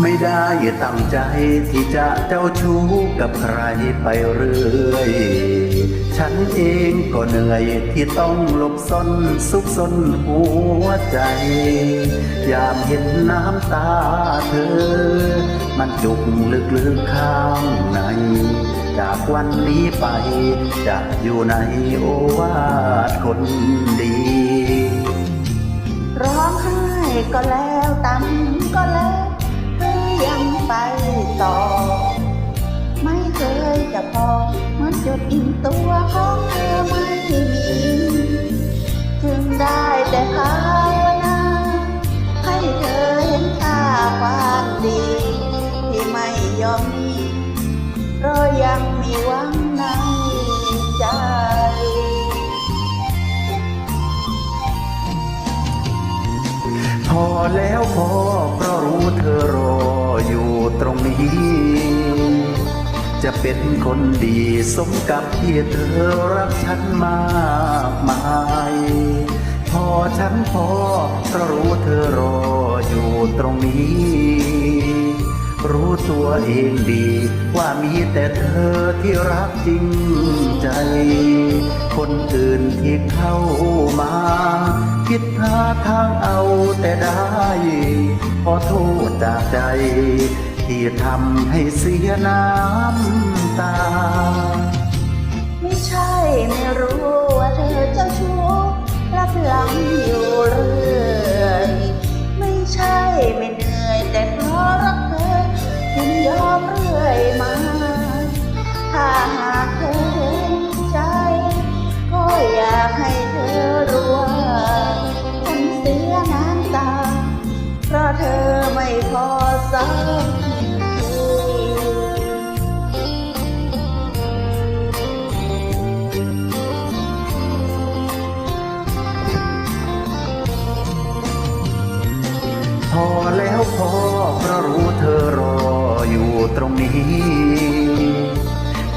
ไม่ได้ตั้งใจที่จะเจ้าชู้กับใครไปเรื่อย ฉันเองก็เหนื่อยที่ต้องหลบซ่อนซุกซนหัวใจ ยามเห็นน้ำตาเธอ มันจุกลึกๆข้างในจากวันนี้ไปจะอยู่ในโอวาทคนดี ร้องไห้ก็แล้วตำก็แล้วะพอเหมือนจุดอิ่มตัวของเธอไม่มีจึงได้แต่ภาวนาให้เธอเห็นค่าความดี ที่ไม่ยอมมีเพราะยังมีหวังในใจพอแล้วพอเพราะรู้เธอรออยู่ตรงนี้ จะเป็นคนดีสมกับที่เธอรักฉันมากมาย พอฉันพอเพราะรู้เธอรออยู่ตรงนี้ รู้ตัวเองดี ว่ามีแต่เธอที่รักจริงใจ คนอื่นที่เข้ามา คิดหาทางเอาแต่ได้ขอโทษจากใจ ที่ทำให้เสียน้ำตา ไม่ใช่ไม่รู้ว่าเธอเจ้าชู้รับหลังอยู่เรื่อยไม่ใช่ไม่เหนื่อยแต่เพราะรักเธอจึงยอมเรื่อยมาถ้าหากเธอเห็นใจ ก็อยากให้เธอรู้ว่าฉันเสียน้ำตา เพราะเธอไม่พอสักที รงนี้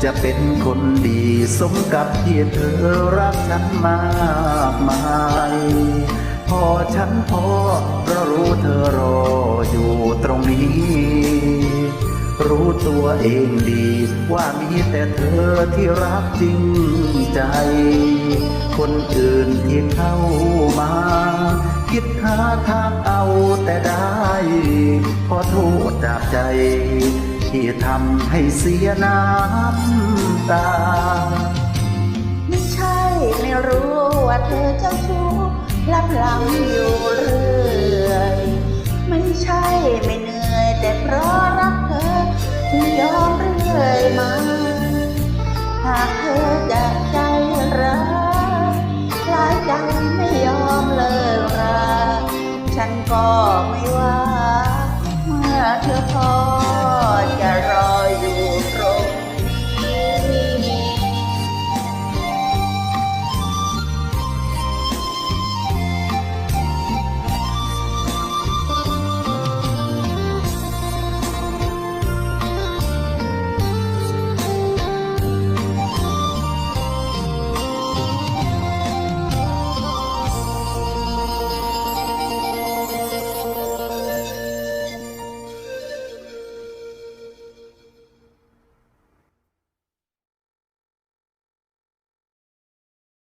จะเป็นคนดีสมกับที่เธอรักฉันมากมายพอฉันพอเพราะรู้เธอรออยู่ตรงนี้ รู้ตัวเองดีว่ามีแต่เธอที่รักจริงใจ คนอื่นที่เข้ามา คิดหาทางเอาแต่ได้ ขอโทษจากใจ ที่ทำให้เสียน้ำตา ไม่ใช่ไม่รู้ว่าเธอเจ้าชู้รับหลังอยู่เรื่อย ไม่ใช่ไม่เหนื่อยแต่เพราะรักเธอจึงยอมเรื่อยมา หากเธอจะใจร้ายหลายใจไม่ยอมเลิกรา ฉันก็ไม่ว่า เมื่อเธอพอจะรอ